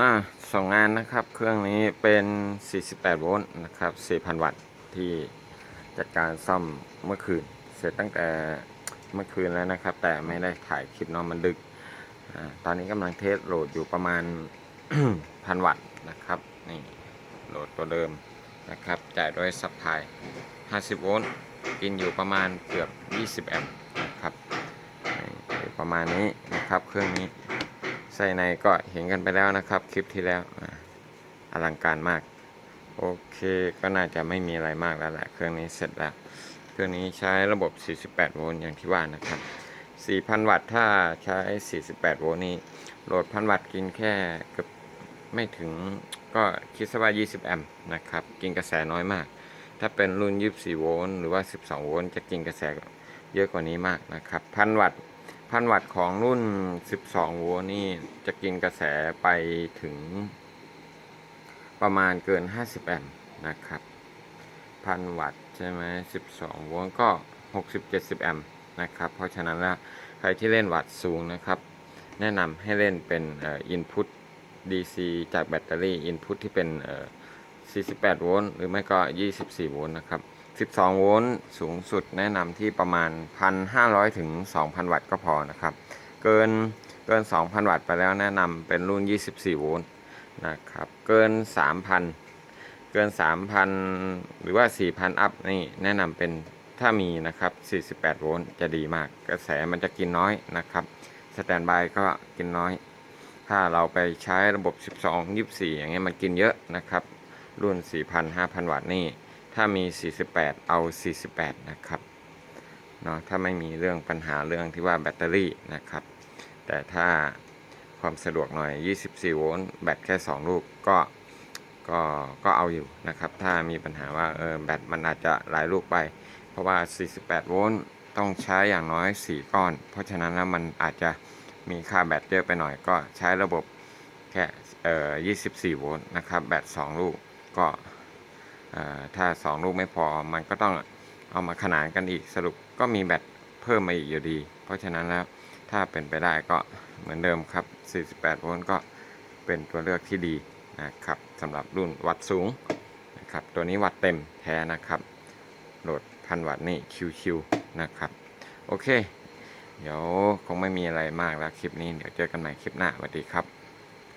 อ่าส่งงานนะครับ เครื่องนี้เป็น 48 โวลต์นะครับ 4,000 วัตต์ที่จัดการซ่อมเมื่อคืน เสร็จตั้งแต่เมื่อคืนแล้วนะครับ แต่ไม่ได้ถ่ายคลิปนอนมันดึกอตอนนี้กำลังเทสโหลดอยู่ประมาณ พันวัตต์นะครับนี่โหลดตัวเดิมนะครับจ่ายด้วยซัพพลาย50 โวลต์กินอยู่ประมาณเกือบ 20 แอมป์นะครับประมาณนี้นะครับเครื่องนี้ ใส่ในก็เห็นกันไปแล้วนะครับ คลิปที่แล้วอลังการมาก โอเคก็น่าจะไม่มีอะไรมากแล้วแหละเครื่องนี้เสร็จแล้ว เครื่องนี้ใช้ระบบ 48 โวลต์อย่างที่ว่านะครับ 4,000 วัตต์ถ้าใช้ 48 โวลต์นี่โหลดพันวัตต์กินแค่เกือบไม่ถึงก็คิดซะว่า 20 แอมป์นะครับ กินกระแสน้อยมาก ถ้าเป็นรุ่น 24 โวลต์หรือว่า 12 โวลต์จะกินกระแสเยอะกว่านี้มากนะครับพันวัตต์ พันวัตต์ของรุ่น 12 โวลต์นี่จะกินกระแสไปถึงประมาณเกิน 50 แอมป์นะครับ พันวัตต์ใช่ไหม12 โวลต์ก็ 60-70 แอมป์นะครับ เพราะฉะนั้นแล้วใครที่เล่นวัตต์สูงนะครับ แนะนำให้เล่นเป็นอ่อ input DC จากแบตเตอรี่ input ที่เป็น 48 โวลต์หรือไม่ก็ 24 โวลต์นะครับ 12 โวลต์สูงสุดแนะนำที่ประมาณ 1,500 ถึง 2,000 วัตต์ก็พอนะครับ เกินเกิน 2,000 วัตต์ไปแล้วแนะนำเป็นรุ่น 24 โวลต์นะครับ เกิน 3,000 เกิน 3,000 หรือว่า 4,000 อัพนี่แนะนำเป็นถ้ามีนะครับ 48 โวลต์จะดีมาก กระแสมันจะกินน้อยนะครับ สแตนบายก็กินน้อย ถ้าเราไปใช้ระบบ 12 24 อย่างเงี้ยมันกินเยอะนะครับ รุ่น 4,000 5,000 วัตต์นี่ ถ้ามี 48 เอา 48 นะครับเนาะถ้าไม่มีเรื่องปัญหาเรื่องที่ว่าแบตเตอรี่นะครับ แต่ถ้าความสะดวกหน่อย 24 โวลต์แบตแค่ 2 ลูกก็ก็ก็เอาอยู่นะครับ ถ้ามีปัญหาว่าเออแบตมันอาจจะหลายลูกไป เพราะว่า 48 โวลต์ต้องใช้อย่างน้อย 4 ก้อน เพราะฉะนั้นแล้วมันอาจจะมีค่าแบตเยอะไปหน่อยก็ใช้ระบบแค่เอ่อ24 โวลต์นะครับ แบต 2 ลูกก็ ถ้า 2 ลูกไม่พอมันก็ต้องเอามาขนานกันอีกสรุปก็มีแบตเพิ่มมาอีกอยู่ดี เพราะฉะนั้นแล้วถ้าเป็นไปได้ก็เหมือนเดิมครับ 48 โวลต์ก็เป็นตัวเลือกที่ดีนะครับสำหรับรุ่นวัดสูงนะครับตัวนี้วัดเต็มแท้นะครับโหลดพันวัตต์นี่ชิวๆนะครับ โอเค เดี๋ยวคงไม่มีอะไรมากแล้วคลิปนี้ เดี๋ยวเจอกันใหม่คลิปหน้าสวัสดีครับ